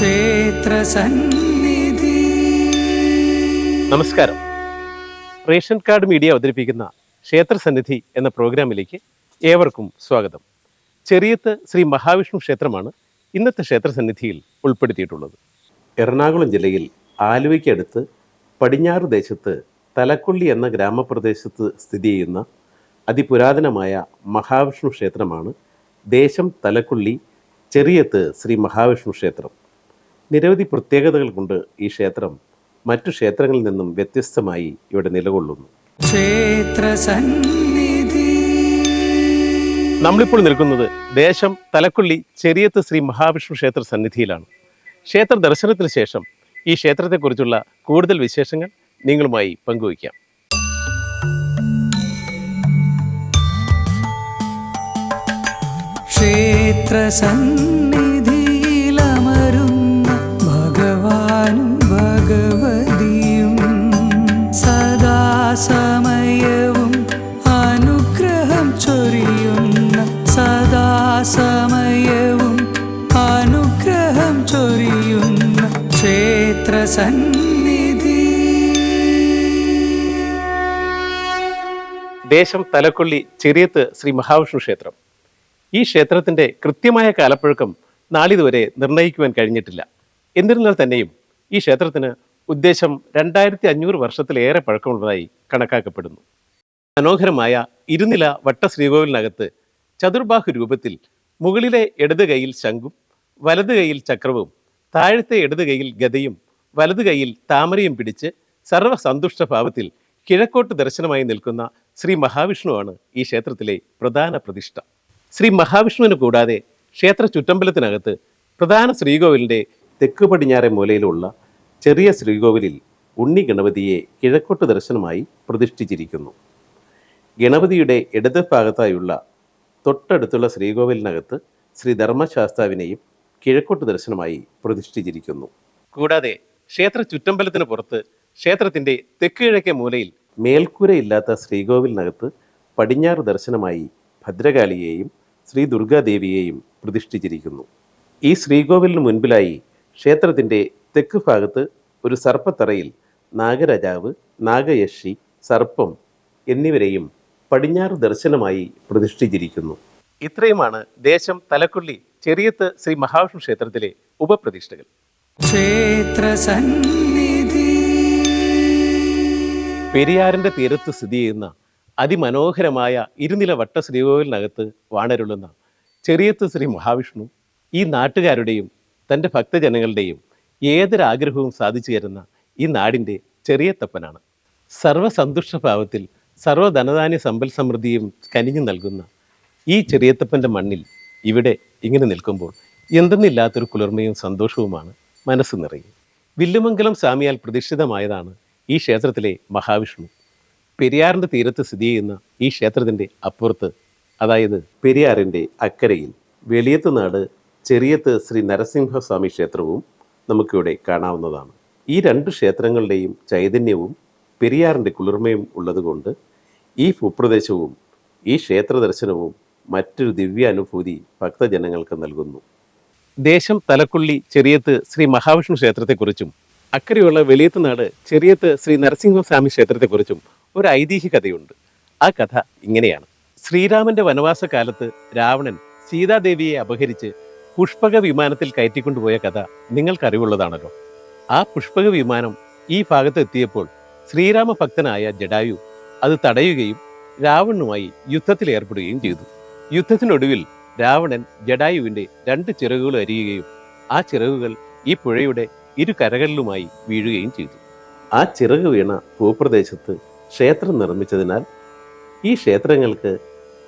ക്ഷേത്രസന്നിധി നമസ്കാരം. Ration card media അവതരിപ്പിക്കുന്ന ക്ഷേത്രസന്നിധി എന്ന പ്രോഗ്രാമിലേക്ക് ഏവർക്കും സ്വാഗതം. ചെറിയത്ത് ശ്രീ മഹാവിഷ്ണു ക്ഷേത്രമാണ് ഇന്നത്തെ ക്ഷേത്രസന്നിധിയിൽ ഉൾപ്പെടുത്തിയിട്ടുള്ളത്. എറണാകുളം ജില്ലയിൽ ആലുവയ്ക്കടുത്ത് പടിഞ്ഞാറ് ദേശത്ത് തലക്കൊള്ളി എന്ന ഗ്രാമപ്രദേശത്ത് സ്ഥിതി ചെയ്യുന്ന അതിപുരാതനമായ മഹാവിഷ്ണു ക്ഷേത്രമാണ് ദേശം തലക്കൊള്ളി ചെറിയത്ത് ശ്രീ മഹാവിഷ്ണു ക്ഷേത്രം. നിരവധി പ്രത്യേകതകൾ കൊണ്ട് ഈ ക്ഷേത്രം മറ്റു ക്ഷേത്രങ്ങളിൽ നിന്നും വ്യത്യസ്തമായി ഇവിടെ നിലകൊള്ളുന്നു. നമ്മളിപ്പോൾ നിൽക്കുന്നത് ദേശം തലക്കുള്ളി ചെറിയത്ത് ശ്രീ മഹാവിഷ്ണു ക്ഷേത്ര സന്നിധിയിലാണ്. ക്ഷേത്ര ദർശനത്തിന് ശേഷം ഈ ക്ഷേത്രത്തെക്കുറിച്ചുള്ള കൂടുതൽ വിശേഷങ്ങൾ നിങ്ങളുമായി പങ്കുവയ്ക്കാം. ക്ഷേത്രസന്നിധിയിലമരുന്ന ഭഗവതിയും സദാസമയവും അനുഗ്രഹം ചൊരിയുന്ന സദാസമയവും അനുഗ്രഹം ചൊരിയുന്ന ക്ഷേത്രസന്നിധി ദേശം തലക്കൊള്ളി ചെറിയത്ത് ശ്രീ മഹാവിഷ്ണു ക്ഷേത്രം. ഈ ക്ഷേത്രത്തിന്റെ കൃത്യമായ കാലപ്പഴക്കം നാളിതുവരെ നിർണയിക്കുവാൻ കഴിഞ്ഞിട്ടില്ല. എന്നിരുന്നാൽ തന്നെയും ഈ ക്ഷേത്രത്തിന് ഉദ്ദേശം രണ്ടായിരത്തി അഞ്ഞൂറ് വർഷത്തിലേറെ പഴക്കമുള്ളതായി കണക്കാക്കപ്പെടുന്നു. മനോഹരമായ ഇരുനില വട്ട ശ്രീകോവിലിനകത്ത് ചതുർബാഹു രൂപത്തിൽ മുകളിലെ ഇടത് കൈയിൽ ശംഖും വലത് കൈയിൽ ചക്രവും താഴത്തെ ഇടത് കൈയിൽ ഗതയും വലത് കൈയിൽ താമരയും പിടിച്ച് സർവസന്തുഷ്ട ഭാവത്തിൽ കിഴക്കോട്ട് ദർശനമായി നിൽക്കുന്ന ശ്രീ മഹാവിഷ്ണുവാണ് ഈ ക്ഷേത്രത്തിലെ പ്രധാന പ്രതിഷ്ഠ. ശ്രീ മഹാവിഷ്ണുവിന് കൂടാതെ ക്ഷേത്ര ചുറ്റമ്പലത്തിനകത്ത് പ്രധാന ശ്രീകോവിലിന്റെ തെക്ക് പടിഞ്ഞാറെ മൂലയിലുള്ള ചെറിയ ശ്രീകോവിലിൽ ഉണ്ണി ഗണപതിയെ കിഴക്കോട്ട് ദർശനമായി പ്രതിഷ്ഠിച്ചിരിക്കുന്നു. ഗണപതിയുടെ ഇടത് ഭാഗത്തായുള്ള തൊട്ടടുത്തുള്ള ശ്രീകോവിലിനകത്ത് ശ്രീ ധർമ്മശാസ്താവിനെയും കിഴക്കോട്ട് ദർശനമായി പ്രതിഷ്ഠിച്ചിരിക്കുന്നു. കൂടാതെ ക്ഷേത്ര ചുറ്റമ്പലത്തിന് പുറത്ത് ക്ഷേത്രത്തിന്റെ തെക്ക് കിഴക്കേ മൂലയിൽ മേൽക്കൂരയില്ലാത്ത ശ്രീകോവിലിനകത്ത് പടിഞ്ഞാറ് ദർശനമായി ഭദ്രകാളിയെയും ശ്രീ ദുർഗാദേവിയെയും പ്രതിഷ്ഠിച്ചിരിക്കുന്നു. ഈ ശ്രീകോവിലിന് മുൻപിലായി ക്ഷേത്രത്തിന്റെ തെക്ക് ഭാഗത്ത് ഒരു സർപ്പത്തറയിൽ നാഗരാജാവ് നാഗയക്ഷി സർപ്പം എന്നിവരെയും പടിഞ്ഞാറ് ദർശനമായി പ്രതിഷ്ഠിച്ചിരിക്കുന്നു. ഇത്രയുമാണ് ദേശം തലക്കുള്ളി ചെറിയത്ത് ശ്രീ മഹാവിഷ്ണു ക്ഷേത്രത്തിലെ ഉപപ്രതിഷ്ഠകൾ. പെരിയാറിന്റെ തീരത്ത് സ്ഥിതി ചെയ്യുന്ന അതിമനോഹരമായ ഇരുനില വട്ട ശ്രീകോവിലിനകത്ത് വാണരുളുന്ന ചെറിയത്ത് ശ്രീ മഹാവിഷ്ണു ഈ നാട്ടുകാരുടെയും തന്റെ ഭക്തജനങ്ങളുടെയും ഏതൊരാഗ്രഹവും സാധിച്ചു തരുന്ന ഈ നാടിന്റെ ചെറിയ തപ്പനാണ്. സർവസന്തുഷ്ടഭാവത്തിൽ സർവധനധാന്യ സമ്പൽ സമൃദ്ധിയും കനിഞ്ഞു നൽകുന്ന ഈ ചെറിയത്തപ്പന്റെ മണ്ണിൽ ഇവിടെ ഇങ്ങനെ നിൽക്കുമ്പോൾ എന്തെന്നില്ലാത്തൊരു കുളിർമയും സന്തോഷവുമാണ് മനസ്സ് നിറയും വില്ലുമംഗലം സ്വാമിയാൽ പ്രതിഷ്ഠിതമായതാണ് ഈ ക്ഷേത്രത്തിലെ മഹാവിഷ്ണു. പെരിയാറിന്റെ തീരത്ത് സ്ഥിതി ചെയ്യുന്ന ഈ ക്ഷേത്രത്തിന്റെ അപ്പുറത്ത് അതായത് പെരിയാറിന്റെ അക്കരയിൽ വെളിയത്തുനാട് ചെറിയത്ത് ശ്രീ നരസിംഹസ്വാമി ക്ഷേത്രവും നമുക്കിവിടെ കാണാവുന്നതാണ്. ഈ രണ്ട് ക്ഷേത്രങ്ങളുടെയും ചൈതന്യവും പെരിയാറിന്റെ കുളിർമയും ഉള്ളതുകൊണ്ട് ഈ ഭൂപ്രദേശവും ഈ ക്ഷേത്ര ദർശനവും മറ്റൊരു ദിവ്യാനുഭൂതി ഭക്തജനങ്ങൾക്ക് നൽകുന്നു. ദേശം തലക്കുള്ളി ചെറിയത്ത് ശ്രീ മഹാവിഷ്ണു ക്ഷേത്രത്തെക്കുറിച്ചും അക്കരെയുള്ള വെളിയത്തുനാട് ചെറിയത്ത് ശ്രീ നരസിംഹസ്വാമി ക്ഷേത്രത്തെക്കുറിച്ചും ഒരു ഐതിഹ്യ കഥയുണ്ട്. ആ കഥ ഇങ്ങനെയാണ്. ശ്രീരാമന്റെ വനവാസ കാലത്ത് രാവണൻ സീതാദേവിയെ അപഹരിച്ച് പുഷ്പക വിമാനത്തിൽ കയറ്റിക്കൊണ്ടുപോയ കഥ നിങ്ങൾക്കറിവുള്ളതാണല്ലോ. ആ പുഷ്പക വിമാനം ഈ ഭാഗത്ത് എത്തിയപ്പോൾ ശ്രീരാമ ഭക്തനായ ജഡായു അത് തടയുകയും രാവണനുമായി യുദ്ധത്തിൽ ഏർപ്പെടുകയും ചെയ്തു. യുദ്ധത്തിനൊടുവിൽ രാവണൻ ജഡായുവിന്റെ രണ്ട് ചിറകുകൾ അരിയുകയും ആ ചിറകുകൾ ഈ പുഴയുടെ ഇരു കരകളിലുമായി വീഴുകയും ചെയ്തു. ആ ചിറക് വീണ ഭൂപ്രദേശത്ത് ക്ഷേത്രം നിർമ്മിച്ചതിനാൽ ഈ ക്ഷേത്രങ്ങൾക്ക്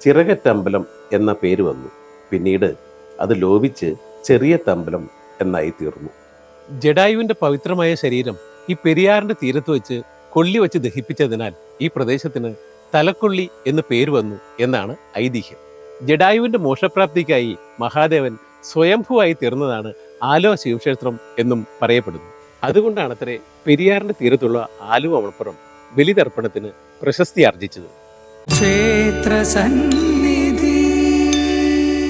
ചിറകറ്റമ്പലം എന്ന പേര് വന്നു. പിന്നീട് അത് ലോപിച്ച് ചെറിയ തമ്പലം എന്നായി തീർന്നു ജഡായുവിന്റെ പവിത്രമായ ശരീരം ഈ പെരിയാറിന്റെ തീരത്ത് വെച്ച് കൊള്ളി വെച്ച് ദഹിപ്പിച്ചതിനാൽ ഈ പ്രദേശത്തിന് തലക്കൊള്ളി എന്ന് പേര് വന്നു എന്നാണ് ഐതിഹ്യം. ജഡായുവിന്റെ മോക്ഷപ്രാപ്തിക്കായി മഹാദേവൻ സ്വയംഭുവായി തീർന്നതാണ് ആലുവ ശിവക്ഷേത്രം എന്നും പറയപ്പെടുന്നു. അതുകൊണ്ടാണ് അത്രേ പെരിയാറിന്റെ തീരത്തുള്ള ആലുവ മണപ്പുറം ബലിതർപ്പണത്തിന് പ്രശസ്തി ആർജിച്ചത്. ക്ഷേത്രസന്നിധി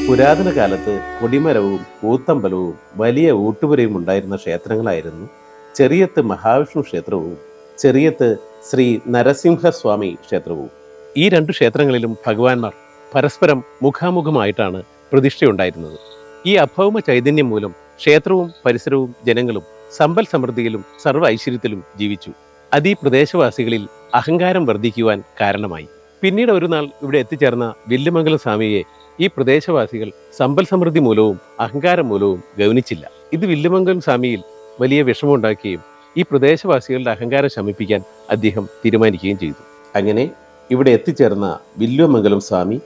പുരാതന കാലത്ത് കൊടിമരവും കൂത്തമ്പലവും വലിയ ഊട്ടുപുരയും ഉണ്ടായിരുന്ന ക്ഷേത്രങ്ങളായിരുന്നു. ചെറിയത്ത് മഹാവിഷ്ണു ക്ഷേത്രവും ചെറിയത്ത് ശ്രീ നരസിംഹസ്വാമി ക്ഷേത്രവും. ഈ രണ്ടു ക്ഷേത്രങ്ങളിലും ഭഗവാൻമാർ പരസ്പരം മുഖാമുഖമായിട്ടാണ് പ്രതിഷ്ഠയുണ്ടായിരുന്നത്. ഈ അഭൗമ ചൈതന്യം മൂലം ക്ഷേത്രവും പരിസരവും ജനങ്ങളും സമ്പൽ സമൃദ്ധിയിലും സർവ ഐശ്വര്യത്തിലും ജീവിച്ചു. അത് ഈ പ്രദേശവാസികളിൽ അഹങ്കാരം വർദ്ധിക്കുവാൻ കാരണമായി. പിന്നീട് ഒരു നാൾ ഇവിടെ എത്തിച്ചേർന്ന വില്ലുമംഗലം സ്വാമിയെ ഈ പ്രദേശവാസികൾ സമ്പൽ സമൃദ്ധി മൂലവും അഹങ്കാരം മൂലവും ഗൗനിച്ചില്ല. ഇത് വില്ലുമംഗലം സ്വാമിയിൽ വലിയ വിഷമമുണ്ടാക്കുകയും ഈ പ്രദേശവാസികളുടെ അഹങ്കാരം ശമിപ്പിക്കാൻ അദ്ദേഹം തീരുമാനിക്കുകയും ചെയ്തു. അങ്ങനെ ഇവിടെ എത്തിച്ചേർന്ന വില്ലുമംഗലം സ്വാമി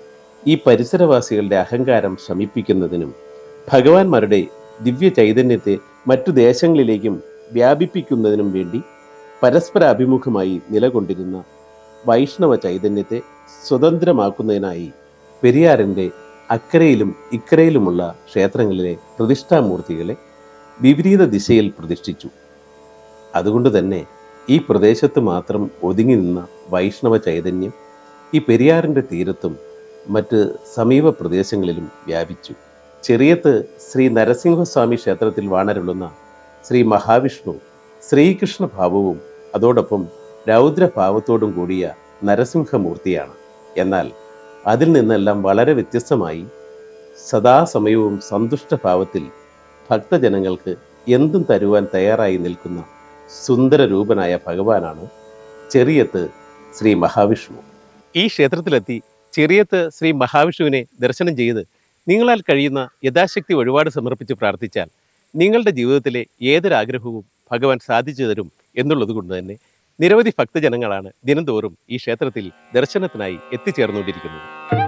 ഈ പരിസരവാസികളുടെ അഹങ്കാരം ശമിപ്പിക്കുന്നതിനും ഭഗവാന്മാരുടെ ദിവ്യ ചൈതന്യത്തെ മറ്റു ദേശങ്ങളിലേക്കും വ്യാപിപ്പിക്കുന്നതിനും വേണ്ടി പരസ്പര അഭിമുഖമായി നിലകൊണ്ടിരുന്ന വൈഷ്ണവ ചൈതന്യത്തെ സ്വതന്ത്രമാക്കുന്നതിനായി പെരിയാറിന്റെ അക്കരയിലും ഇക്കരയിലുമുള്ള ക്ഷേത്രങ്ങളിലെ പ്രതിഷ്ഠാമൂർത്തികളെ വിപരീത ദിശയിൽ പ്രതിഷ്ഠിച്ചു. അതുകൊണ്ട് തന്നെ ഈ പ്രദേശത്ത് മാത്രം ഒതുങ്ങി നിന്ന വൈഷ്ണവ ചൈതന്യം ഈ പെരിയാറിന്റെ തീരത്തും മറ്റ് സമീപ പ്രദേശങ്ങളിലും വ്യാപിച്ചു. ചെറിയത്ത് ശ്രീ നരസിംഹസ്വാമി ക്ഷേത്രത്തിൽ വാണരുളുന്ന ശ്രീ മഹാവിഷ്ണു ശ്രീകൃഷ്ണ ഭാവവും അതോടൊപ്പം രൗദ്രഭാവത്തോടും കൂടിയ നരസിംഹമൂർത്തിയാണ്. എന്നാൽ അതിൽ നിന്നെല്ലാം വളരെ വ്യത്യസ്തമായി സദാസമയവും സന്തുഷ്ടഭാവത്തിൽ ഭക്തജനങ്ങൾക്ക് എന്തും തരുവാൻ തയ്യാറായി നിൽക്കുന്ന സുന്ദര രൂപനായ ഭഗവാനാണ് ചെറിയത്ത് ശ്രീ മഹാവിഷ്ണു. ഈ ക്ഷേത്രത്തിലെത്തി ചെറിയത്ത് ശ്രീ മഹാവിഷ്ണുവിനെ ദർശനം ചെയ്ത് നിങ്ങളാൽ കഴിയുന്ന യഥാശക്തി ഒരുപാട് സമർപ്പിച്ച് പ്രാർത്ഥിച്ചാൽ നിങ്ങളുടെ ജീവിതത്തിലെ ഏതൊരാഗ്രഹവും ഭഗവാൻ സാധിച്ചു തരും എന്നുള്ളത് കൊണ്ട് തന്നെ നിരവധി ഭക്തജനങ്ങളാണ് ദിനംതോറും ഈ ക്ഷേത്രത്തിൽ ദർശനത്തിനായി എത്തിച്ചേർന്നുകൊണ്ടിരിക്കുന്നത്.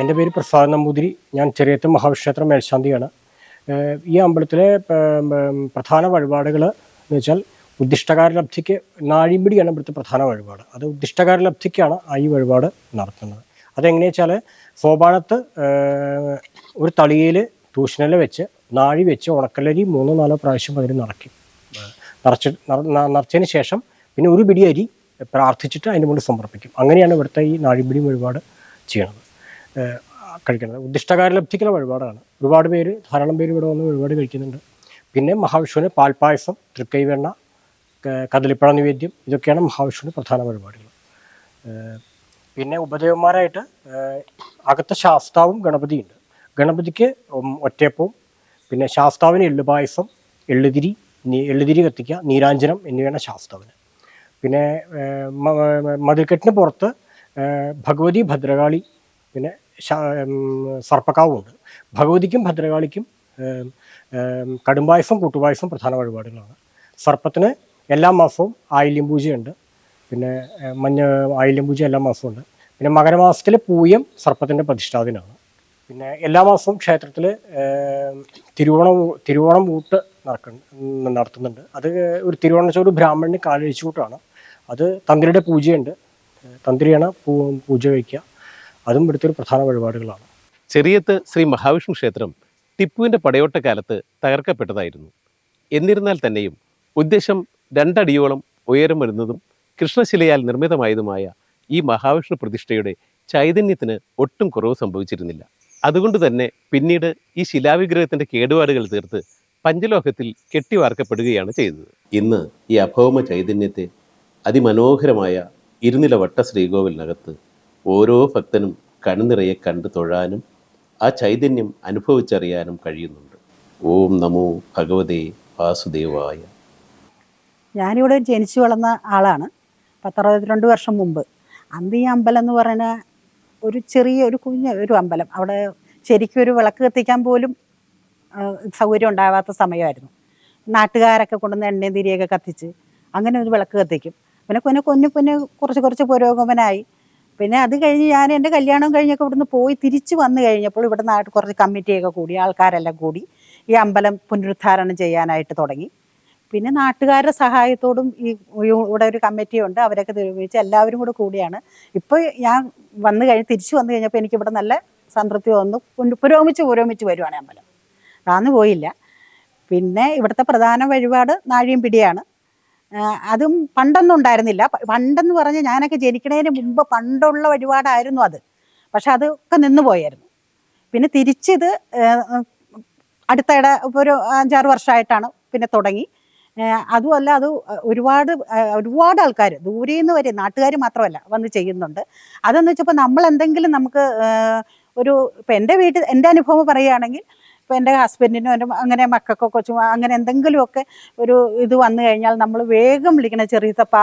എന്റെ പേര് പ്രസാദ് നമ്പൂതിരി. ഞാൻ ചെറിയത്ത് മഹാവിക്ഷേത്രം മേൽശാന്തിയാണ്. ഈ അമ്പലത്തിലെ പ്രധാന വഴിപാടുകൾ എന്ന് വെച്ചാൽ ഉദ്ദിഷ്ടകാരലബ്ധിക്ക് നാഴിമ്പിടിയാണ് ഇവിടുത്തെ പ്രധാന വഴിപാട്. അത് ഉദ്ദിഷ്ടകാരലബ്ധിക്കാണ് ആ ഈ വഴിപാട് നടത്തുന്നത്. അതെങ്ങനെയാ വെച്ചാൽ സോപാനത്ത് ഒരു തളിയിൽ തൂഷണല വെച്ച് നാഴി വെച്ച് ഉണക്കലരി മൂന്നോ നാലോ പ്രാവശ്യം അതിൽ നിറയ്ക്കും. നിറച്ച് നിറച്ചതിന് ശേഷം പിന്നെ ഒരു പിടി അരി പ്രാർത്ഥിച്ചിട്ട് അതിന്റെ മുകളിൽ സമർപ്പിക്കും. അങ്ങനെയാണ് ഇവിടുത്തെ ഈ നാഴിപിടി വഴിപാട് ചെയ്യണത് കഴിക്കുന്നത്. ലഭിക്കുന്ന വഴിപാടാണ്. ഒരുപാട് പേര് ധാരാളം പേര് ഇവിടെ വന്ന് വഴിപാട് കഴിക്കുന്നുണ്ട്. പിന്നെ മഹാവിഷ്ണുവിന് പാൽപ്പായസം തൃക്കൈവെണ്ണ കദലിപ്പഴ നിവേദ്യം ഇതൊക്കെയാണ് മഹാവിഷ്ണുവിന് പ്രധാന വഴിപാടുകൾ. പിന്നെ ഉപദേവന്മാരായിട്ട് അകത്ത് ശാസ്താവും ഗണപതിയുണ്ട്. ഗണപതിക്ക് ഒറ്റയപ്പവും പിന്നെ ശാസ്താവിന് എള്ളുപായസം എള്ളുതിരി എള്ളുതിരി കത്തിക്കുക നീരാഞ്ജനം എന്നിവയാണ് ശാസ്താവിന്. പിന്നെ മതിൽക്കെട്ടിന് പുറത്ത് ഭഗവതി ഭദ്രകാളി പിന്നെ സർപ്പക്കാവുമുണ്ട്. ഭഗവതിക്കും ഭദ്രകാളിക്കും കടുംപായസം കൂട്ടുപായസം പ്രധാന വഴിപാടുകളാണ്. സർപ്പത്തിന് എല്ലാ മാസവും ആയില്യം പൂജയുണ്ട്. പിന്നെ മഞ്ഞ ആയില്യം പൂജ എല്ലാ മാസവും ഉണ്ട് പിന്നെ മകരമാസത്തിൽ പൂയം സർപ്പത്തിന്റെ പ്രതിഷ്ഠാദിനാണ് പിന്നെ എല്ലാ മാസവും ക്ഷേത്രത്തിൽ തിരുവോണം തിരുവോണം ഊട്ട് നടക്കുന്നു നടത്തുന്നുണ്ട്. അത് ഒരു തിരുവോണച്ചോട് ബ്രാഹ്മണന് കാലഴിച്ചു കൂട്ടാണ് അത് തന്ത്രിയുടെ പൂജയുണ്ട്. തന്ത്രിയാണ് പൂജ വയ്ക്കുക. അതും ഇവിടുത്തെ ഒരു പ്രധാന വഴിപാടുകളാണ്. ചെറിയത്ത് ശ്രീ മഹാവിഷ്ണു ക്ഷേത്രം ടിപ്പുവിന്റെ പടയോട്ട കാലത്ത് തകർക്കപ്പെട്ടതായിരുന്നു. എന്നിരുന്നാൽ തന്നെയും ഉദ്ദേശം രണ്ടടിയോളം ഉയരം വരുന്നതും കൃഷ്ണശിലയാൽ നിർമ്മിതമായതുമായ ഈ മഹാവിഷ്ണു പ്രതിഷ്ഠയുടെ ചൈതന്യത്തിന് ഒട്ടും കുറവ് സംഭവിച്ചിരുന്നില്ല. അതുകൊണ്ട് തന്നെ പിന്നീട് ഈ ശിലാവിഗ്രഹത്തിന്റെ കേടുപാടുകൾ തീർത്ത് പഞ്ചലോഹത്തിൽ കെട്ടിവാർക്കപ്പെടുകയാണ് ചെയ്തത്. ഇന്ന് ഈ അഭൗമ ചൈതന്യത്തെ അതിമനോഹരമായ ഇരുനില വട്ട ശ്രീകോവിലിനകത്ത് ഓരോ ഭക്തനും കണ്ണുനിറയെ കണ്ടു തൊഴാനും ആ ചൈതന്യം അനുഭവിച്ചറിയാനും കഴിയുന്നുണ്ട്. ഓം നമോ ഭഗവതേ വാസുദേവായ. ഞാനിവിടെ ജനിച്ചു വളർന്ന ആളാണ്. പത്തറുപത്തിരണ്ട് വർഷം മുമ്പ്. അന്ന് ഈ അമ്പലം എന്ന് പറയുന്ന ഒരു ചെറിയ ഒരു കുഞ്ഞ ഒരു അമ്പലം. അവിടെ ശരിക്കും ഒരു വിളക്ക് കത്തിക്കാൻ പോലും സൗകര്യം ഉണ്ടാവാത്ത സമയമായിരുന്നു. നാട്ടുകാരൊക്കെ കൊണ്ടുവന്ന് എണ്ണയും തിരിയൊക്കെ കത്തിച്ച് അങ്ങനെ ഒരു വിളക്ക് കത്തിക്കും. പിന്നെ കൊന്നെ കുഞ്ഞു കുഞ്ഞു കുറച്ച് കുറച്ച് പുരോഗമനമായി പിന്നെ അത് കഴിഞ്ഞ് ഞാൻ എന്റെ കല്യാണം കഴിഞ്ഞൊക്കെ ഇവിടുന്ന് പോയി തിരിച്ച് വന്നു കഴിഞ്ഞപ്പോൾ ഇവിടെ നാട്ടിൽ കുറച്ച് കമ്മിറ്റിയൊക്കെ കൂടി ആൾക്കാരെല്ലാം കൂടി ഈ അമ്പലം പുനരുദ്ധാരണം ചെയ്യാനായിട്ട് തുടങ്ങി. പിന്നെ നാട്ടുകാരുടെ സഹായത്തോടും ഈ ഇവിടെ ഒരു കമ്മിറ്റിയുണ്ട് അവരൊക്കെ തീരുമാനിച്ച് എല്ലാവരും കൂടെ കൂടിയാണ്. ഇപ്പോൾ ഞാൻ വന്നു കഴിഞ്ഞ് തിരിച്ചു വന്നു കഴിഞ്ഞപ്പോൾ എനിക്കിവിടെ നല്ല സംതൃപ്തി വന്നു. പുരോഗമിച്ച് പുരോഗമിച്ച് വരുവാണ് അമ്പലം. അതാന്ന് പോയില്ല. പിന്നെ ഇവിടുത്തെ പ്രധാന വഴിപാട് നാഴിയും പിടിയാണ്. അതും പണ്ടൊന്നും ഉണ്ടായിരുന്നില്ല. പണ്ടെന്ന് പറഞ്ഞ് ഞാനൊക്കെ ജനിക്കണതിന് മുമ്പ് പണ്ടുള്ള വഴിപാടായിരുന്നു അത്. പക്ഷെ അതൊക്കെ നിന്ന് പോയായിരുന്നു. പിന്നെ തിരിച്ചിത് അടുത്തയിടെ ഒരു അഞ്ചാറ് വർഷമായിട്ടാണ് പിന്നെ തുടങ്ങി. അതുമല്ല അത് ഒരുപാട് ഒരുപാട് ആൾക്കാർ ദൂരെ നിന്ന് വരെ നാട്ടുകാർ മാത്രമല്ല വന്ന് ചെയ്യുന്നുണ്ട്. അതെന്ന് വെച്ചപ്പോൾ നമ്മൾ എന്തെങ്കിലും നമുക്ക് ഒരു ഇപ്പം എന്റെ വീട്ടിൽ എന്റെ അനുഭവം പറയുകയാണെങ്കിൽ ഇപ്പം എന്റെ ഹസ്ബൻഡിനും എന്റെ അങ്ങനെ മക്കൾക്കോ കൊച്ചു അങ്ങനെ എന്തെങ്കിലുമൊക്കെ ഒരു ഇത് വന്നു കഴിഞ്ഞാൽ നമ്മൾ വേഗം വിളിക്കണ തപ്പ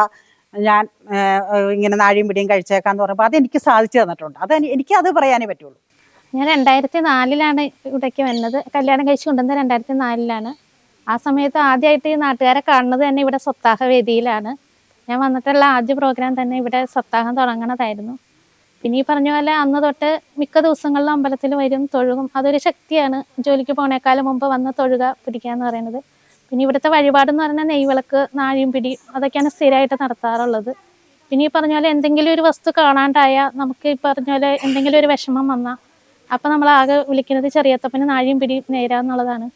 ഞാൻ ഇങ്ങനെ നാഴിയും പിടിയും കഴിച്ചേക്കാന്ന് പറയുമ്പോൾ അതെനിക്ക് സാധിച്ചു തന്നിട്ടുണ്ട്. അത് എനിക്ക് അത് പറയാനേ പറ്റുള്ളൂ. ഞാൻ രണ്ടായിരത്തി നാലിലാണ് ഇവിടേക്ക് വന്നത്. കല്യാണം കഴിച്ചു കൊണ്ടുവന്നത് രണ്ടായിരത്തി നാലിലാണ് ആ സമയത്ത് ആദ്യമായിട്ട് ഈ നാട്ടുകാരെ കാണുന്നത് തന്നെ ഇവിടെ സപ്താഹ വേദിയിലാണ്. ഞാൻ വന്നിട്ടുള്ള ആദ്യ പ്രോഗ്രാം തന്നെ ഇവിടെ സപ്താഹം തുടങ്ങണതായിരുന്നു. പിന്നെ ഈ പറഞ്ഞ പോലെ അന്ന് തൊട്ട് മിക്ക ദിവസങ്ങളിലും അമ്പലത്തിൽ വരും തൊഴുകും. അതൊരു ശക്തിയാണ്. ജോലിക്ക് പോണേക്കാളും മുമ്പ് വന്ന് തൊഴുക പിടിക്കുക എന്ന് പറയുന്നത്. പിന്നെ ഇവിടുത്തെ വഴിപാടെന്ന് പറയുന്നത് നെയ്വിളക്ക് നാഴിയും പിടി അതൊക്കെയാണ് സ്ഥിരമായിട്ട് നടത്താറുള്ളത്. പിന്നെ ഈ പറഞ്ഞ പോലെ എന്തെങ്കിലും ഒരു വസ്തു കാണാണ്ടായാൽ നമുക്ക് ഈ പറഞ്ഞ പോലെ എന്തെങ്കിലും ഒരു വിഷമം വന്നാൽ അപ്പം നമ്മൾ ആകെ വിളിക്കുന്നത് ചെറിയത്തപ്പന് നാഴിയും പിടി നേരാന്നുള്ളതാണ്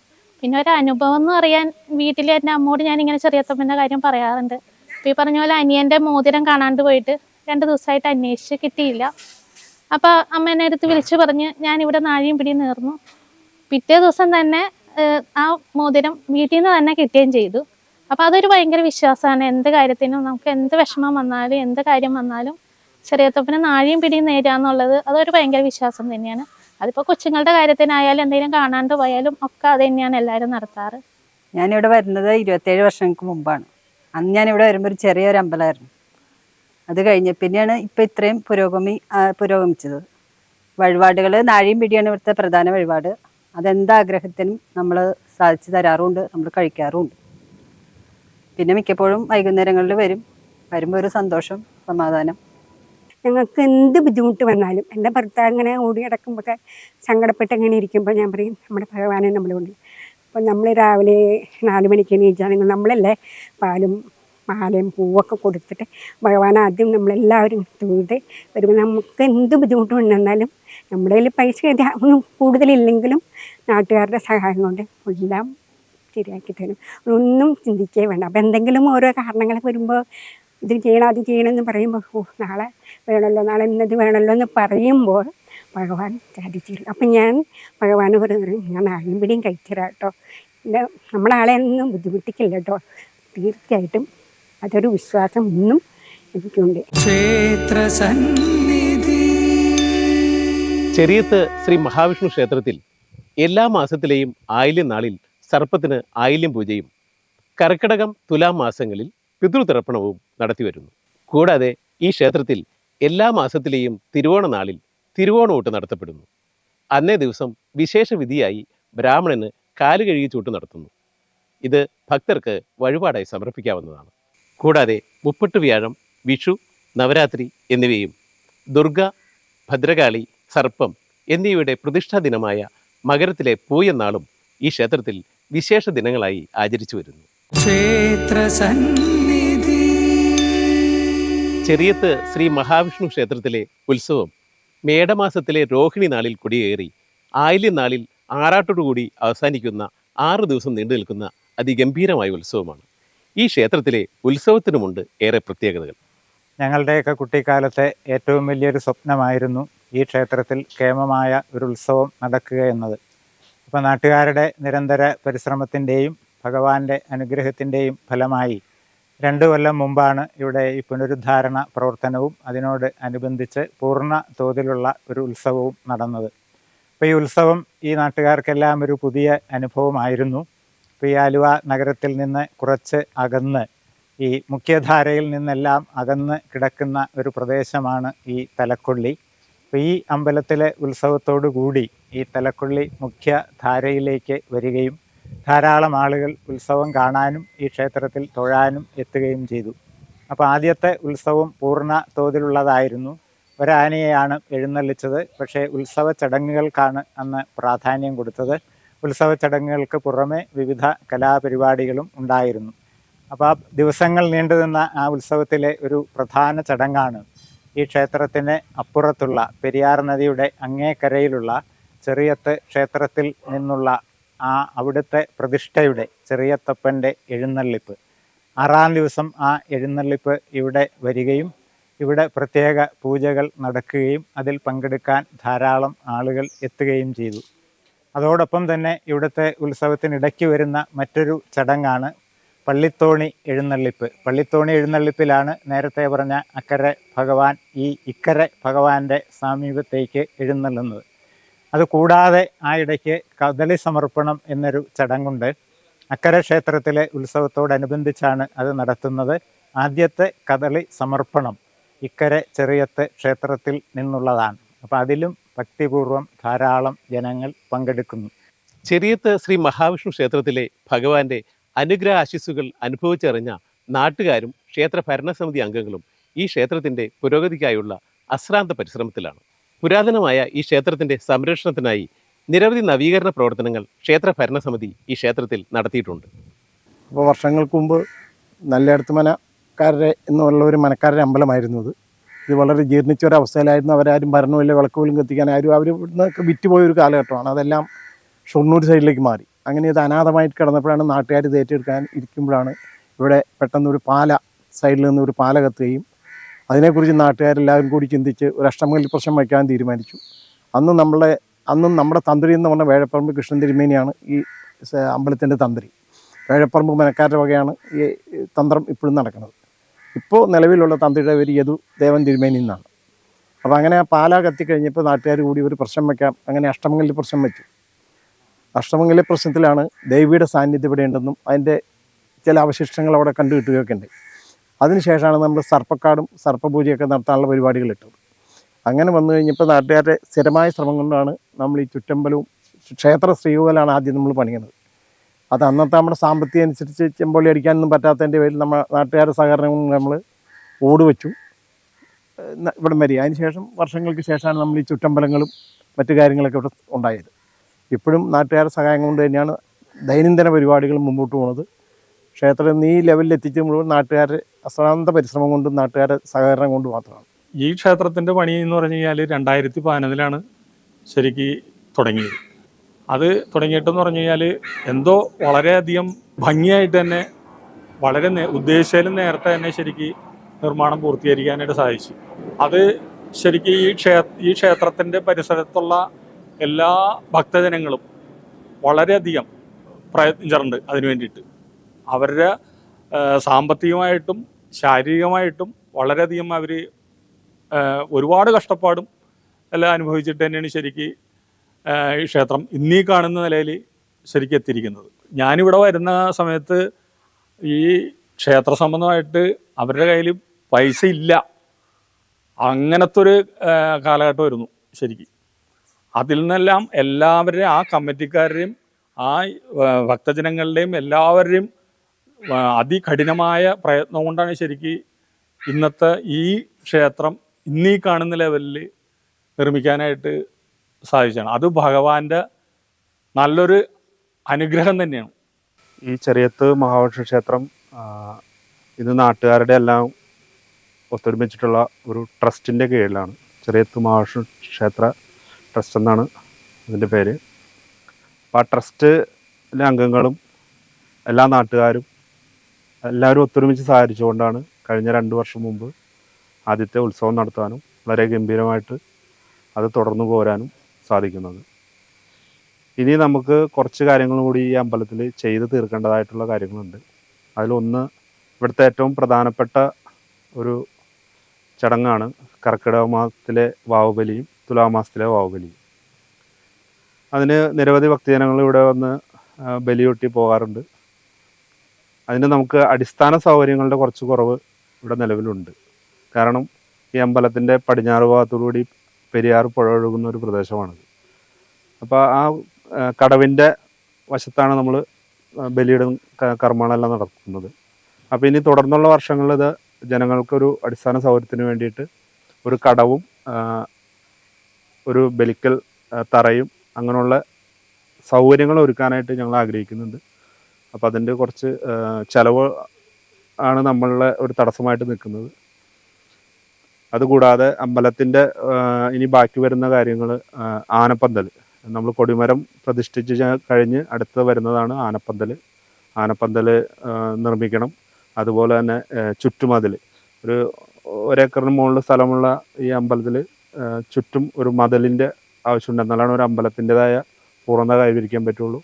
പിന്നെ ഒരു അനുഭവം എന്ന് പറയാൻ വീട്ടിൽ എന്റെ അമ്മോട് ഞാൻ ഇങ്ങനെ ചെറിയത്തപ്പന്റെ കാര്യം പറയാറുണ്ട്. അപ്പോൾ ഈ പറഞ്ഞ പോലെ അനിയന്റെ മോതിരം കാണാണ്ട് പോയിട്ട് രണ്ട് ദിവസമായിട്ട് അന്വേഷിച്ച് കിട്ടിയില്ല. അപ്പോൾ എന്നെ അടുത്ത് വിളിച്ച് പറഞ്ഞ് ഇവിടെ നാഴിയും പിടി നേർന്നു. പിറ്റേ ദിവസം തന്നെ ആ മോതിരം വീട്ടിൽ നിന്ന് തന്നെ കിട്ടുകയും ചെയ്തു. അപ്പം അതൊരു ഭയങ്കര വിശ്വാസമാണ്. എന്ത് കാര്യത്തിനും നമുക്ക് എന്ത് വിഷമം വന്നാലും എന്ത് കാര്യം വന്നാലും ചെറിയത്തപ്പന് നാഴിയും പിടിയും നേരുക എന്നുള്ളത് അതൊരു ഭയങ്കര വിശ്വാസം തന്നെയാണ്. അതിപ്പോൾ കൊച്ചുങ്ങളുടെ കാര്യത്തിനായാലും എന്തെങ്കിലും കാണാണ്ട് പോയാലും ഒക്കെ അത് തന്നെയാണ് എല്ലാവരും നടത്താറ്. ഞാനിവിടെ വരുന്നത് ഇരുപത്തേഴ് വർഷങ്ങൾക്ക് മുമ്പാണ്. അന്ന് ഞാനിവിടെ വരുമ്പോൾ ഒരു ചെറിയൊരു അമ്പലമായിരുന്നു. അത് കഴിഞ്ഞ പിന്നെയാണ് ഇപ്പം ഇത്രയും പുരോഗമി പുരോഗമിച്ചത്. വഴിപാടുകൾ നാഴിയും പിടിയാണ് ഇവിടുത്തെ പ്രധാന വഴിപാട്. അതെന്താഗ്രഹത്തിനും നമ്മൾ സാധിച്ചു തരാറുമുണ്ട് നമ്മൾ കഴിക്കാറുമുണ്ട് പിന്നെ മിക്കപ്പോഴും വൈകുന്നേരങ്ങളിൽ വരും. വരുമ്പോൾ ഒരു സന്തോഷം സമാധാനം. ഞങ്ങൾക്ക് എന്ത് ബുദ്ധിമുട്ട് വന്നാലും എന്റെ ഭർത്താവ് അങ്ങനെ ഓടി കിടക്കുമ്പോഴൊക്കെ സങ്കടപ്പെട്ട് അങ്ങനെ ഇരിക്കുമ്പോൾ ഞാൻ പറയും നമ്മുടെ ഭഗവാനെ നമ്മുടെ അപ്പം നമ്മൾ രാവിലെ നാല് മണിക്ക് എണീച്ചാണെങ്കിൽ നമ്മളല്ലേ പാലും മാലയും പൂവൊക്കെ കൊടുത്തിട്ട് ഭഗവാൻ ആദ്യം നമ്മളെല്ലാവരും തൊഴുത് വരുമ്പോൾ നമുക്ക് എന്ത് ബുദ്ധിമുട്ട് ഉണ്ടെന്നാലും നമ്മുടെ കയ്യിൽ പൈസ ഒന്നും കൂടുതലില്ലെങ്കിലും നാട്ടുകാരുടെ സഹായം കൊണ്ട് എല്ലാം ശരിയാക്കി തരും. ഒന്നും ചിന്തിക്കേ വേണ്ട. അപ്പോൾ എന്തെങ്കിലും ഓരോ കാരണങ്ങൾ വരുമ്പോൾ ഇത് ചെയ്യണം അത് ചെയ്യണം എന്ന് പറയുമ്പോൾ ഓ നാളെ വേണമല്ലോ നാളെ ഇന്നത് വേണമല്ലോ എന്ന് പറയുമ്പോൾ ഭഗവാൻ സാധിച്ചു തരും. അപ്പം ഞാൻ ഭഗവാന് പറഞ്ഞു ഞാൻ നാളിനും പിടിയും കഴിച്ചിരാട്ടോ പിന്നെ നമ്മളാളെ ഒന്നും ബുദ്ധിമുട്ടിക്കില്ല കേട്ടോ. തീർച്ചയായിട്ടും അതൊരു വിശ്വാസം ഇന്നും എനിക്കുണ്ട്. ക്ഷേത്ര സന്നിധി. ചെറിയത്ത് ശ്രീ മഹാവിഷ്ണു ക്ഷേത്രത്തിൽ എല്ലാ മാസത്തിലെയും ആയില്യം നാളിൽ സർപ്പത്തിന് ആയില്യം പൂജയും കർക്കിടകം തുലാം മാസങ്ങളിൽ പിതൃതർപ്പണവും നടത്തിവരുന്നു. കൂടാതെ ഈ ക്ഷേത്രത്തിൽ എല്ലാ മാസത്തിലെയും തിരുവോണ നാളിൽ തിരുവോണൂട്ട് നടത്തപ്പെടുന്നു. അന്നേ ദിവസം വിശേഷ വിധിയായി ബ്രാഹ്മണന് കാലുകഴുകി ചൂട്ട് നടത്തുന്നു. ഇത് ഭക്തർക്ക് വഴിപാടായി സമർപ്പിക്കാവുന്നതാണ്. കൂടാതെ മുപ്പട്ട് വ്യാഴം വിഷു നവരാത്രി എന്നിവയും ദുർഗ ഭദ്രകാളി സർപ്പം എന്നിവയുടെ പ്രതിഷ്ഠാ ദിനമായ മകരത്തിലെ പൂയെന്നാളും ഈ ക്ഷേത്രത്തിൽ വിശേഷ ദിനങ്ങളായി ആചരിച്ചു വരുന്നു. ചെറിയത്ത് ശ്രീ മഹാവിഷ്ണു ക്ഷേത്രത്തിലെ ഉത്സവം മേടമാസത്തിലെ രോഹിണി നാളിൽ കൊടിയേറി ആയില്യം നാളിൽ ആറാട്ടോടുകൂടി അവസാനിക്കുന്ന ആറ് ദിവസം നീണ്ടു നിൽക്കുന്ന അതിഗംഭീരമായ ഉത്സവമാണ്. ഈ ക്ഷേത്രത്തിലെ ഉത്സവത്തിനുമുണ്ട് ഏറെ പ്രത്യേകതകൾ. ഞങ്ങളുടെയൊക്കെ കുട്ടിക്കാലത്തെ ഏറ്റവും വലിയൊരു സ്വപ്നമായിരുന്നു ഈ ക്ഷേത്രത്തിൽ കേമമായ ഒരു ഉത്സവം നടക്കുക എന്നത്. അപ്പോൾ നാട്ടുകാരുടെ നിരന്തര പരിശ്രമത്തിന്റെയും ഭഗവാന്റെ അനുഗ്രഹത്തിന്റെയും ഫലമായി രണ്ട് കൊല്ലം മുമ്പാണ് ഇവിടെ ഈ പുനരുദ്ധാരണ പ്രവർത്തനവും അതിനോട് അനുബന്ധിച്ച് പൂർണ തോതിലുള്ള ഒരു ഉത്സവവും നടന്നത്. അപ്പോൾ ഈ ഉത്സവം ഈ നാട്ടുകാർക്കെല്ലാം ഒരു പുതിയ അനുഭവമായിരുന്നു. ആലുവ നഗരത്തിൽ നിന്ന് കുറച്ച് അകന്ന് ഈ മുഖ്യധാരയിൽ നിന്നെല്ലാം അകന്ന് കിടക്കുന്ന ഒരു പ്രദേശമാണ് ഈ തലക്കൊള്ളി. അപ്പോൾ ഈ അമ്പലത്തിലെ കൂടി ഈ തലക്കൊള്ളി മുഖ്യധാരയിലേക്ക് വരികയും ധാരാളം ആളുകൾ ഉത്സവം കാണാനും ഈ ക്ഷേത്രത്തിൽ തൊഴാനും എത്തുകയും ചെയ്തു. അപ്പോൾ ആദ്യത്തെ ഉത്സവം പൂർണ തോതിലുള്ളതായിരുന്നു. ഒരാനയെയാണ് എഴുന്നള്ളിച്ചത്. പക്ഷേ ഉത്സവ ചടങ്ങുകൾക്കാണ് അന്ന് പ്രാധാന്യം കൊടുത്തത്. ഉത്സവ ചടങ്ങുകൾക്ക് പുറമെ വിവിധ കലാപരിപാടികളും ഉണ്ടായിരുന്നു. അപ്പോൾ ആ ദിവസങ്ങൾ നീണ്ടുനിന്ന ആ ഉത്സവത്തിലെ ഒരു പ്രധാന ചടങ്ങാണ് ഈ ക്ഷേത്രത്തിന് അപ്പുറത്തുള്ള പെരിയാർ നദിയുടെ അങ്ങേക്കരയിലുള്ള ചെറിയത്ത് ക്ഷേത്രത്തിൽ നിന്നുള്ള ആ അവിടുത്തെ പ്രതിഷ്ഠയുടെ ചെറിയത്തപ്പന്റെ എഴുന്നള്ളിപ്പ്. ആറാം ദിവസം ആ എഴുന്നള്ളിപ്പ് ഇവിടെ വരികയും ഇവിടെ പ്രത്യേക പൂജകൾ നടക്കുകയും അതിൽ പങ്കെടുക്കാൻ ധാരാളം ആളുകൾ എത്തുകയും ചെയ്തു. അതോടൊപ്പം തന്നെ ഇവിടുത്തെ ഉത്സവത്തിനിടയ്ക്ക് വരുന്ന മറ്റൊരു ചടങ്ങാണ് പള്ളിത്തോണി എഴുന്നള്ളിപ്പ്. പള്ളിത്തോണി എഴുന്നള്ളിപ്പിലാണ് നേരത്തെ പറഞ്ഞ അക്കരെ ഭഗവാൻ ഈ ഇക്കരെ ഭഗവാന്റെ സമീപത്തേക്ക് എഴുന്നള്ളുന്നത്. അതുകൂടാതെ ആ ഇടയ്ക്ക് കദളി സമർപ്പണം എന്നൊരു ചടങ്ങുണ്ട്. അക്കരെ ക്ഷേത്രത്തിലെ ഉത്സവത്തോടനുബന്ധിച്ചാണ് അത് നടത്തുന്നത്. ആദ്യത്തെ കദളി സമർപ്പണം ഇക്കരെ ചെറിയത്തെ ക്ഷേത്രത്തിൽ നിന്നുള്ളതാണ്. അപ്പോൾ അതിലും ഭക്തിപൂർവം ധാരാളം ജനങ്ങൾ പങ്കെടുക്കുന്നു. ചെറിയത്ത് ശ്രീ മഹാവിഷ്ണു ക്ഷേത്രത്തിലെ ഭഗവാന്റെ അനുഗ്രഹ ആശിസുകൾ അനുഭവിച്ചറിഞ്ഞ നാട്ടുകാരും ക്ഷേത്ര ഭരണസമിതി അംഗങ്ങളും ഈ ക്ഷേത്രത്തിന്റെ പുരോഗതിക്കായുള്ള അശ്രാന്ത പരിശ്രമത്തിലാണ്. പുരാതനമായ ഈ ക്ഷേത്രത്തിന്റെ സംരക്ഷണത്തിനായി നിരവധി നവീകരണ പ്രവർത്തനങ്ങൾ ക്ഷേത്ര ഭരണസമിതി ഈ ക്ഷേത്രത്തിൽ നടത്തിയിട്ടുണ്ട്. അപ്പോൾ വർഷങ്ങൾക്ക് മുമ്പ് നല്ലയിടത്ത് മനക്കാരുടെ എന്നുള്ള ഒരു മനക്കാരുടെ അമ്പലമായിരുന്നു ഇത് ഇത് വളരെ ജീർണിച്ച ഒരു അവസ്ഥയിലായിരുന്നു. അവരാരും ഭരണമില്ല വിളക്ക് പോലും കത്തിക്കാൻ ആരും അവർ ഇവിടുന്ന് വിറ്റുപോയ ഒരു കാലഘട്ടമാണ്. അതെല്ലാം ഷൊർണൂർ സൈഡിലേക്ക് മാറി. അങ്ങനെ ഇത് അനാഥമായിട്ട് കിടന്നപ്പോഴാണ് നാട്ടുകാർ ഇത് ഏറ്റെടുക്കാൻ ഇരിക്കുമ്പോഴാണ് ഇവിടെ പെട്ടെന്ന് ഒരു പാല സൈഡിൽ നിന്ന് ഒരു പാല കത്തുകയും അതിനെക്കുറിച്ച് നാട്ടുകാരെല്ലാവരും കൂടി ചിന്തിച്ച് ഒരു അഷ്ടമകൽ പ്രശ്നം വയ്ക്കാൻ തീരുമാനിച്ചു. അന്ന് നമ്മളെ അന്നും നമ്മുടെ തന്ത്രി എന്ന് പറഞ്ഞ വേഴപ്പറമ്പ് കൃഷ്ണൻ തിരുമേനിയാണ് ഈ അമ്പലത്തിന്റെ തന്ത്രി. വേഴപ്പറമ്പ് മനക്കാരുടെ വകയാണ് ഈ തന്ത്രം ഇപ്പോഴും നടക്കുന്നത്. ഇപ്പോൾ നിലവിലുള്ള തന്ത്രിയുടെ പേര് യദു ദേവൻ തിരുമേനി എന്നാണ്. അപ്പോൾ അങ്ങനെ ആ പാല കത്തിക്കഴിഞ്ഞപ്പോൾ നാട്ടുകാർ കൂടി ഒരു പ്രശ്നം വയ്ക്കാം അങ്ങനെ അഷ്ടമംഗലി പ്രശ്നം വെച്ചു. അഷ്ടമംഗലി പ്രശ്നത്തിലാണ് ദേവിയുടെ സാന്നിധ്യം ഇവിടെ ഉണ്ടെന്നും അതിന്റെ ചില അവശിഷ്ടങ്ങൾ അവിടെ കണ്ടു കിട്ടുകയൊക്കെ ഉണ്ട്. അതിനുശേഷമാണ് നമ്മൾ സർപ്പക്കാടും സർപ്പപൂജയൊക്കെ നടത്താനുള്ള പരിപാടികൾ ഇട്ടത്. അങ്ങനെ വന്നു കഴിഞ്ഞപ്പോൾ നാട്ടുകാരുടെ സ്ഥിരമായ ശ്രമം കൊണ്ടാണ് നമ്മൾ ഈ ചുറ്റമ്പലവും ക്ഷേത്ര ശ്രീകോലാണ് ആദ്യം നമ്മൾ പണിയുന്നത്. അത് അന്നത്തെ നമ്മുടെ സാമ്പത്തികം അനുസരിച്ച് ചെമ്പൊളി അടിക്കാനൊന്നും പറ്റാത്തതിന്റെ പേരിൽ നമ്മൾ നാട്ടുകാരുടെ സഹകരണം നമ്മൾ ഓട് വെച്ചു. ഇവിടം വരെ അതിനുശേഷം വർഷങ്ങൾക്ക് ശേഷമാണ് നമ്മൾ ഈ ചുറ്റമ്പലങ്ങളും മറ്റു കാര്യങ്ങളൊക്കെ ഇവിടെ ഉണ്ടായത്. ഇപ്പോഴും നാട്ടുകാരുടെ സഹായം കൊണ്ട് തന്നെയാണ് ദൈനംദിന പരിപാടികൾ മുമ്പോട്ട് പോകുന്നത് ക്ഷേത്രം ഈ ലെവലിൽ എത്തിച്ചു മുഴുവൻ നാട്ടുകാരുടെ അശ്രാന്ത പരിശ്രമം കൊണ്ടും നാട്ടുകാരുടെ സഹകരണം കൊണ്ട് മാത്രമാണ്. ഈ ക്ഷേത്രത്തിന്റെ പണി എന്ന് പറഞ്ഞു കഴിഞ്ഞാൽ രണ്ടായിരത്തി പതിനൊന്നിലാണ് ശരിക്ക് തുടങ്ങിയത്. അത് തുടങ്ങിയിട്ടെന്ന് പറഞ്ഞു കഴിഞ്ഞാൽ എന്തോ വളരെയധികം ഭംഗിയായിട്ട് തന്നെ വളരെ ഉദ്ദേശിച്ചാലും നേരത്തെ തന്നെ ശരിക്ക് നിർമ്മാണം പൂർത്തീകരിക്കാനായിട്ട് സാധിച്ചു. അത് ശരിക്കും ഈ ക്ഷേ ഈ ക്ഷേത്രത്തിന്റെ പരിസരത്തുള്ള എല്ലാ ഭക്തജനങ്ങളും വളരെയധികം പ്രയത്നിച്ചിട്ടുണ്ട് അതിനു വേണ്ടിയിട്ട്. അവരുടെ സാമ്പത്തികമായിട്ടും ശാരീരികമായിട്ടും വളരെയധികം അവർ ഒരുപാട് കഷ്ടപ്പാടും എല്ലാം അനുഭവിച്ചിട്ട് തന്നെയാണ് ശരിക്ക് ഈ ക്ഷേത്രം ഇന്നീ കാണുന്ന നിലയിൽ ശരിക്കും എത്തിയിരിക്കുന്നത്. ഞാനിവിടെ വരുന്ന സമയത്ത് ഈ ക്ഷേത്ര സംബന്ധമായിട്ട് അവരുടെ കയ്യിൽ പൈസ ഇല്ല. അങ്ങനത്തെ ഒരു കാലഘട്ടം കാലഘട്ടമായിരുന്നു ശരിക്കും. അതിൽ നിന്നെല്ലാം എല്ലാവരുടെയും ആ കമ്മിറ്റിക്കാരുടെയും ആ, ഭക്തജനങ്ങളുടെയും എല്ലാവരുടെയും അതികഠിനമായ പ്രയത്നം കൊണ്ടാണ് ശരിക്കും ഇന്നത്തെ ഈ ക്ഷേത്രം ഇന്നീ കാണുന്ന ലെവലിൽ നിർമ്മിക്കാനായിട്ട് സാധിച്ചതാണ്. അത് ഭഗവാന്റെ നല്ലൊരു അനുഗ്രഹം തന്നെയാണ്. ഈ ചെറിയത്ത് മഹാവിഷ്ണു ക്ഷേത്രം ഇന്ന് നാട്ടുകാരുടെ എല്ലാം ഒത്തൊരുമിച്ചിട്ടുള്ള ഒരു ട്രസ്റ്റിന്റെ കീഴിലാണ്. ചെറിയത്ത് മഹാവിഷ്ണു ക്ഷേത്ര ട്രസ്റ്റ് എന്നാണ് അതിന്റെ പേര്. അപ്പോൾ ആ ട്രസ്റ്റിലെ അംഗങ്ങളും എല്ലാ നാട്ടുകാരും എല്ലാവരും ഒത്തൊരുമിച്ച് സഹകരിച്ചുകൊണ്ടാണ് കഴിഞ്ഞ രണ്ട് വർഷം മുമ്പ് ആദ്യത്തെ ഉത്സവം നടത്താനും വളരെ ഗംഭീരമായിട്ട് അത് തുടർന്നു പോരാനും സാധിക്കുന്നത്. ഇനി നമുക്ക് കുറച്ച് കാര്യങ്ങളും കൂടി ഈ അമ്പലത്തിൽ ചെയ്ത് തീർക്കേണ്ടതായിട്ടുള്ള കാര്യങ്ങളുണ്ട്. അതിലൊന്ന് ഇവിടുത്തെ ഏറ്റവും പ്രധാനപ്പെട്ട ഒരു ചടങ്ങാണ് കർക്കിടക മാസത്തിലെ വാവുബലിയും തുലാമാസത്തിലെ വാവുബലിയും. അതിന് നിരവധി ഭക്തജനങ്ങൾ ഇവിടെ വന്ന് ബലിയൊട്ടി പോകാറുണ്ട്. അതിന് നമുക്ക് അടിസ്ഥാന സൗകര്യങ്ങളുടെ കുറച്ച് കുറവ് ഇവിടെ നിലവിലുണ്ട്. കാരണം ഈ അമ്പലത്തിന്റെ പടിഞ്ഞാറ് ഭാഗത്തുകൂടി പെരിയാർ പുഴ ഒഴുകുന്ന ഒരു പ്രദേശമാണിത്. അപ്പോൾ ആ കടവിന്റെ വശത്താണ് നമ്മൾ ബലിയുടെ കർമ്മങ്ങളെല്ലാം നടക്കുന്നത്. അപ്പോൾ ഇനി തുടർന്നുള്ള വർഷങ്ങളിൽ ഇത് ജനങ്ങൾക്കൊരു അടിസ്ഥാന സൗകര്യത്തിന് വേണ്ടിയിട്ട് ഒരു കടവും ഒരു ബലിക്കൽ തറയും അങ്ങനെയുള്ള സൗകര്യങ്ങൾ ഒരുക്കാനായിട്ട് ഞങ്ങൾ ആഗ്രഹിക്കുന്നുണ്ട്. അപ്പോൾ അതിന്റെ കുറച്ച് ചിലവ് ആണ് നമ്മളുടെ ഒരു തടസ്സമായിട്ട് നിൽക്കുന്നത്. അതുകൂടാതെ അമ്പലത്തിന്റെ ഇനി ബാക്കി വരുന്ന കാര്യങ്ങൾ ആനപ്പന്തൽ നമ്മൾ കൊടിമരം പ്രതിഷ്ഠിച്ച് കഴിഞ്ഞ് അടുത്ത് വരുന്നതാണ് ആനപ്പന്തൽ ആനപ്പന്തൽ നിർമ്മിക്കണം. അതുപോലെ തന്നെ ചുറ്റുമതിൽ ഒരു ഒരേക്കറിന് മുകളിൽ സ്ഥലമുള്ള ഈ അമ്പലത്തിൽ ചുറ്റും ഒരു മതിലിന്റെ ആവശ്യമുണ്ട് എന്നാലാണ് ഒരു അമ്പലത്തിന്റെതായ പൂർണത കൈവരിക്കാൻ പറ്റുള്ളൂ.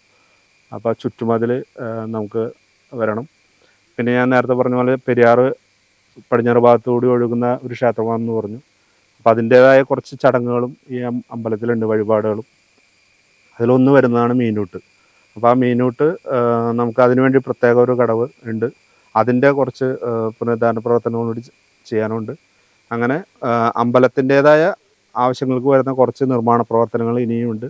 അപ്പോൾ ചുറ്റുമതിൽ നമുക്ക് വരണം. പിന്നെ ഞാൻ നേരത്തെ പറഞ്ഞ പോലെ പെരിയാർ പടിഞ്ഞാറ് ഭാഗത്തുകൂടി ഒഴുകുന്ന ഒരു ക്ഷേത്രമാണെന്ന് പറഞ്ഞു. അപ്പം അതിന്റേതായ കുറച്ച് ചടങ്ങുകളും ഈ അമ്പലത്തിലുണ്ട് വഴിപാടുകളും. അതിലൊന്ന് വരുന്നതാണ് മീനൂട്ട്. അപ്പോൾ ആ മീനൂട്ട് നമുക്ക് അതിനുവേണ്ടി പ്രത്യേക ഒരു കടവ് ഉണ്ട്. അതിന്റെ കുറച്ച് പുനരുദ്ധാരണ പ്രവർത്തനങ്ങൾ കൂടി ചെയ്യാനുണ്ട്. അങ്ങനെ അമ്പലത്തിന്റേതായ ആവശ്യങ്ങൾക്ക് വരുന്ന കുറച്ച് നിർമ്മാണ പ്രവർത്തനങ്ങൾ ഇനിയുമുണ്ട്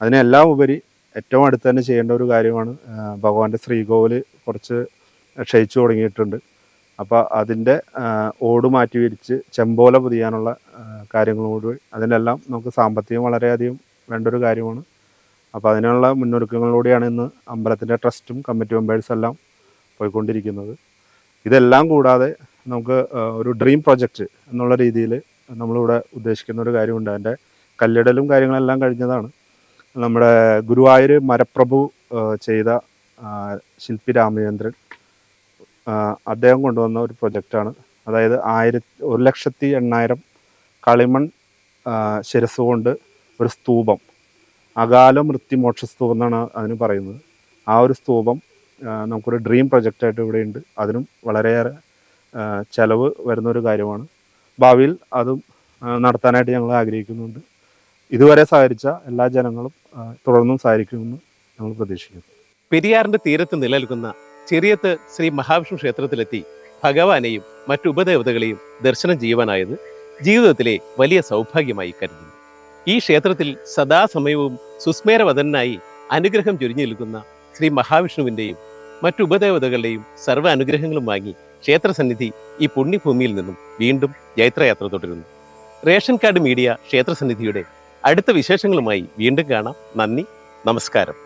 അതിനെല്ലാം ഉപരി ഏറ്റവും അടുത്ത് തന്നെ ചെയ്യേണ്ട ഒരു കാര്യമാണ് ഭഗവാന്റെ ശ്രീകോവിൽ കുറച്ച് ക്ഷയിച്ചു തുടങ്ങിയിട്ടുണ്ട്. അപ്പോൾ അതിന്റെ ഓട് മാറ്റി വിരിച്ച് ചെമ്പോല പൊതിയാനുള്ള കാര്യങ്ങളോട് അതിനെല്ലാം നമുക്ക് സാമ്പത്തികം വളരെയധികം വേണ്ട ഒരു കാര്യമാണ്. അപ്പോൾ അതിനുള്ള മുന്നൊരുക്കങ്ങളിലൂടെയാണ് ഇന്ന് അമ്പലത്തിന്റെ ട്രസ്റ്റും കമ്മിറ്റി മെമ്പേഴ്സ് എല്ലാം പോയിക്കൊണ്ടിരിക്കുന്നത്. ഇതെല്ലാം കൂടാതെ നമുക്ക് ഒരു ഡ്രീം പ്രൊജക്റ്റ് എന്നുള്ള രീതിയിൽ നമ്മളിവിടെ ഉദ്ദേശിക്കുന്ന ഒരു കാര്യമുണ്ട്. അതിന്റെ കല്ലിടലും കാര്യങ്ങളെല്ലാം കഴിഞ്ഞതാണ്. നമ്മുടെ ഗുരുവായൂർ മരപ്രഭു ചെയ്ത ശില്പി രാമചന്ദ്രൻ അദ്ദേഹം കൊണ്ടുവന്ന ഒരു പ്രൊജക്റ്റാണ്. അതായത് ആയിരത്തി ഒരു ലക്ഷത്തി എണ്ണായിരം കളിമൺ ശിരസുകൊണ്ട് ശിരസ് കൊണ്ട് ഒരു സ്തൂപം. അകാല മൃത്യുമോക്ഷ സ്തൂപം എന്നാണ് അതിന് പറയുന്നത്. ആ ഒരു സ്തൂപം നമുക്കൊരു ഡ്രീം പ്രൊജക്റ്റായിട്ട് ഇവിടെയുണ്ട് അതിനും വളരെയേറെ ചെലവ് വരുന്ന ഒരു കാര്യമാണ്. ഭാവിയിൽ അതും നടത്താനായിട്ട് ഞങ്ങൾ ആഗ്രഹിക്കുന്നുണ്ട്. ഇതുവരെ സഹകരിച്ച എല്ലാ ജനങ്ങളും തുടർന്നും സഹകരിക്കുമെന്ന് ഞങ്ങൾ പ്രതീക്ഷിക്കുന്നു. പെരിയാറിന്റെ തീരത്ത് നിലനിൽക്കുന്ന ചെറിയത്ത് ശ്രീ മഹാവിഷ്ണു ക്ഷേത്രത്തിലെത്തി ഭഗവാനെയും മറ്റു ഉപദേവതകളെയും ദർശനം ചെയ്യുവാനായത് ജീവിതത്തിലെ വലിയ സൗഭാഗ്യമായി കരുതുന്നു. ഈ ക്ഷേത്രത്തിൽ സദാസമയവും സുസ്മേരവതനായി അനുഗ്രഹം ചൊരിഞ്ഞു നിൽക്കുന്ന ശ്രീ മഹാവിഷ്ണുവിന്റെയും മറ്റു ഉപദേവതകളുടെയും സർവ അനുഗ്രഹങ്ങളും വാങ്ങി ക്ഷേത്രസന്നിധി ഈ പുണ്യഭൂമിയിൽ നിന്നും വീണ്ടും ജൈത്രയാത്ര തുടരുന്നു. റേഷൻ കാർഡ് മീഡിയ ക്ഷേത്രസന്നിധിയുടെ അടുത്ത വിശേഷങ്ങളുമായി വീണ്ടും കാണാം. നന്ദി നമസ്കാരം.